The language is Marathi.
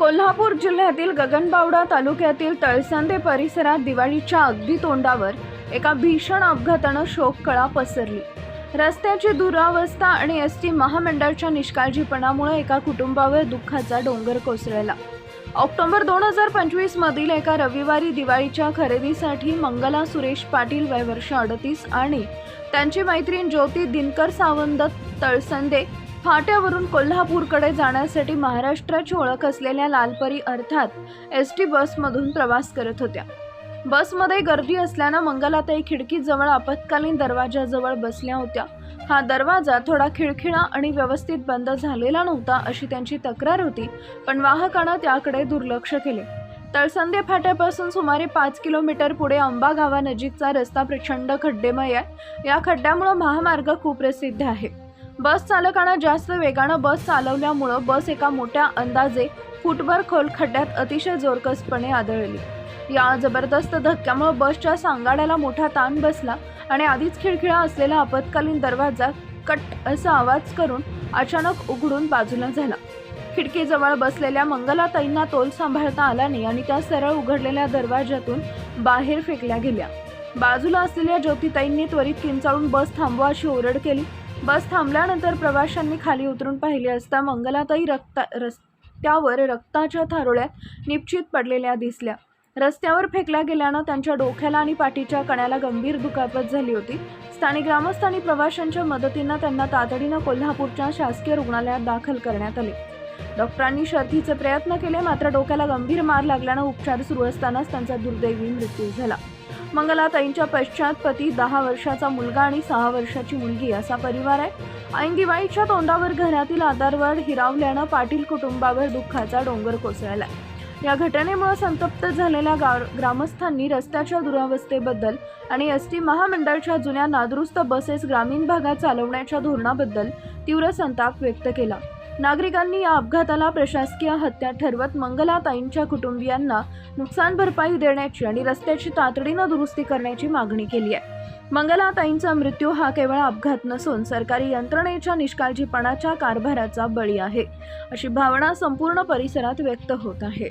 कोल्हापूर जिल्ह्यातील गगनबावडा तालुक्यातील तळसंदे परिसरात दिवाळीच्या अगदी तोंडावर एका भीषण अपघातानं शोककळा पसरली. रस्त्याची दुरावस्था आणि एस टी महामंडळाच्या निष्काळजीपणामुळे एका कुटुंबावर दुःखाचा डोंगर कोसळला. ऑक्टोबर दोन हजार पंचवीस मधील एका रविवारी दिवाळीच्या खरेदीसाठी मंगला सुरेश पाटील वय वर्ष अडतीस आणि त्यांची मैत्रीण ज्योती दिनकर सावंत तळसंदे फाट्यावरून कोल्हापूरकडे जाण्यासाठी महाराष्ट्राची ओळख असलेल्या लालपरी अर्थात एस टी बसमधून प्रवास करत होत्या. बसमध्ये गर्दी असल्यानं मंगलाताई खिडकीजवळ आपत्कालीन दरवाजाजवळ बसल्या होत्या. हा दरवाजा थोडा खिळखिळा आणि व्यवस्थित बंद झालेला नव्हता अशी त्यांची तक्रार होती पण वाहकानं त्याकडे दुर्लक्ष केले. तळसंदे फाट्यापासून सुमारे पाच किलोमीटर पुढे अंबा गावानजीकचा रस्ता प्रचंड खड्डेमय आहे. या खड्ड्यामुळं महामार्ग खूप प्रसिद्ध आहे. बस चालकानं जास्त वेगानं बस चालवल्यामुळं बस एका मोठ्या अंदाजे फुटभर खोल खड्ड्यात अतिशय जोरकसपणे आदळली. या जबरदस्त धक्क्यामुळे बसच्या सांगाड्याला मोठा ताण बसला आणि आधीच खिळखिळा असलेला आपत्कालीन दरवाजा कट असा आवाज करून अचानक उघडून बाजूला झाला. खिडकीजवळ बसलेल्या मंगलाताईंना तोल सांभाळता आला नाही आणि त्या सरळ उघडलेल्या दरवाजातून बाहेर फेकल्या गेल्या. बाजूला असलेल्या ज्योतिताईंनी त्वरित किंचाळून बस थांबवा अशी ओरड केली बस थांबल्यानंतर प्रवाशांनी खाली उतरून पाहिले असता मंगलाताई रक्ता रस्त्यावर रक्ताच्या थारोळ्या निश्चित पडलेल्या दिसल्या. रस्त्यावर फेकल्या गेल्यानं त्यांच्या डोक्याला आणि पाठीच्या कण्याला गंभीर दुखापत झाली होती. स्थानिक ग्रामस्थांनी प्रवाशांच्या मदतीनं त्यांना तातडीनं कोल्हापूरच्या शासकीय रुग्णालयात दाखल करण्यात आले. डॉक्टरांनी शर्थीचे प्रयत्न केले मात्र डोक्याला गंभीर मार लागल्यानं उपचार सुरू असतानाच त्यांचा दुर्दैवी मृत्यू झाला. मंगलाताईंच्या पश्चात पती दहा वर्षाचा मुलगा आणि सहा वर्षाची मुलगी असा परिवार आहे. ऐन दिवाळीच्या तोंडावर घरातील आधारवड हिरावल्यानं पाटील कुटुंबावर दुःखाचा डोंगर कोसळला. या घटनेमुळे संतप्त झालेल्या गाव ग्रामस्थांनी रस्त्याच्या दुरावस्थेबद्दल आणि एस टी महामंडळाच्या जुन्या नादुरुस्त बसेस ग्रामीण भागात चालवण्याच्या धोरणाबद्दल तीव्र संताप व्यक्त केला. नागरिकांनी या अपघाताला प्रशासकीय हत्या ठरवत मंगलाताईंच्या कुटुंबियांना नुकसान भरपाई देण्याची आणि रस्त्याची तातडीनं दुरुस्ती करण्याची मागणी केली आहे. मंगलाताईंचा मृत्यू हा केवळ अपघात नसून सरकारी यंत्रणेच्या निष्काळजीपणाच्या कारभाराचा बळी आहे अशी भावना संपूर्ण परिसरात व्यक्त होत आहे.